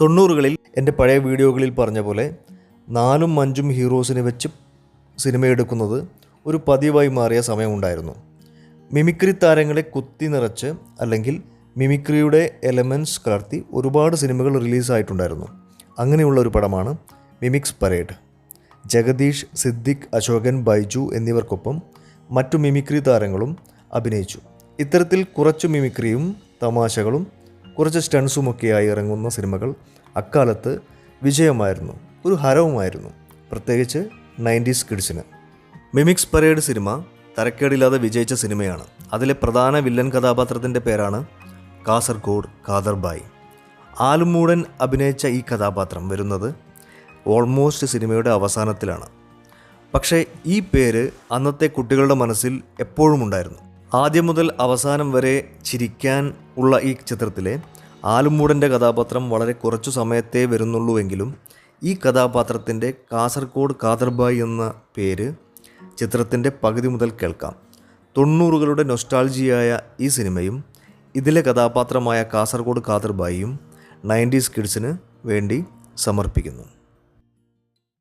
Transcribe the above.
തൊണ്ണൂറുകളിൽ എന്റെ പഴയ വീഡിയോകളിൽ പറഞ്ഞ പോലെ നാലും അഞ്ചും ഹീറോസിനെ വെച്ച് സിനിമയെടുക്കുന്നത് ഒരു പതിവായി മാറിയ സമയമുണ്ടായിരുന്നു. മിമിക്രി താരങ്ങളെ കുത്തി നിറച്ച് അല്ലെങ്കിൽ മിമിക്രിയുടെ എലമെന്റ്സ് കലർത്തി ഒരുപാട് സിനിമകൾ റിലീസായിട്ടുണ്ടായിരുന്നു. അങ്ങനെയുള്ള ഒരു പടമാണ് മിമിക്സ് പരേഡ്. ജഗദീഷ് സിദ്ദിഖ് അശോകൻ ബൈജു എന്നിവർക്കൊപ്പം മറ്റു മിമിക്രി താരങ്ങളും അഭിനയിച്ചു. ഇത്തരത്തിൽ കുറച്ച് മിമിക്രിയും തമാശകളും കുറച്ച് സ്റ്റൺസുമൊക്കെയായി ഇറങ്ങുന്ന സിനിമകൾ അക്കാലത്ത് വിജയമായിരുന്നു ഒരു ഹരവുമായിരുന്നു. പ്രത്യേകിച്ച് നയന്റീസ് കിഡ്സിന്. മിമിക്സ് പരേഡ് സിനിമ തരക്കേടില്ലാതെ വിജയിച്ച സിനിമയാണ്. അതിലെ പ്രധാന വില്ലൻ കഥാപാത്രത്തിന്റെ പേരാണ് കാസർഗോഡ് കാദർബായി ആലുമൂടൻ അഭിനയിച്ച ഈ കഥാപാത്രം വരുന്നത് ഓൾമോസ്റ്റ് സിനിമയുടെ അവസാനത്തിലാണ്. പക്ഷേ ഈ പേര് അന്നത്തെ കുട്ടികളുടെ മനസ്സിൽ എപ്പോഴും ഉണ്ടായിരുന്നു. ആദ്യം മുതൽ അവസാനം വരെ ചിരിക്കാൻ ഉള്ള ഈ ചിത്രത്തിലെ ആലുമൂടന്റെ കഥാപാത്രം വളരെ കുറച്ചു സമയത്തേ വരുന്നുള്ളൂവെങ്കിലും ഈ കഥാപാത്രത്തിന്റെ കാസർഗോഡ് കാദർബായി എന്ന പേര് ചിത്രത്തിന്റെ പകുതി മുതൽ കേൾക്കാം. തൊണ്ണൂറുകളുടെ നൊസ്റ്റാൾജിയായ ഈ സിനിമയും ഇതിലെ കഥാപാത്രമായ കാസർഗോഡ് കാദർബായിയും നയന്റീസ് കിഡ്സിന് വേണ്ടി സമർപ്പിക്കുന്നു.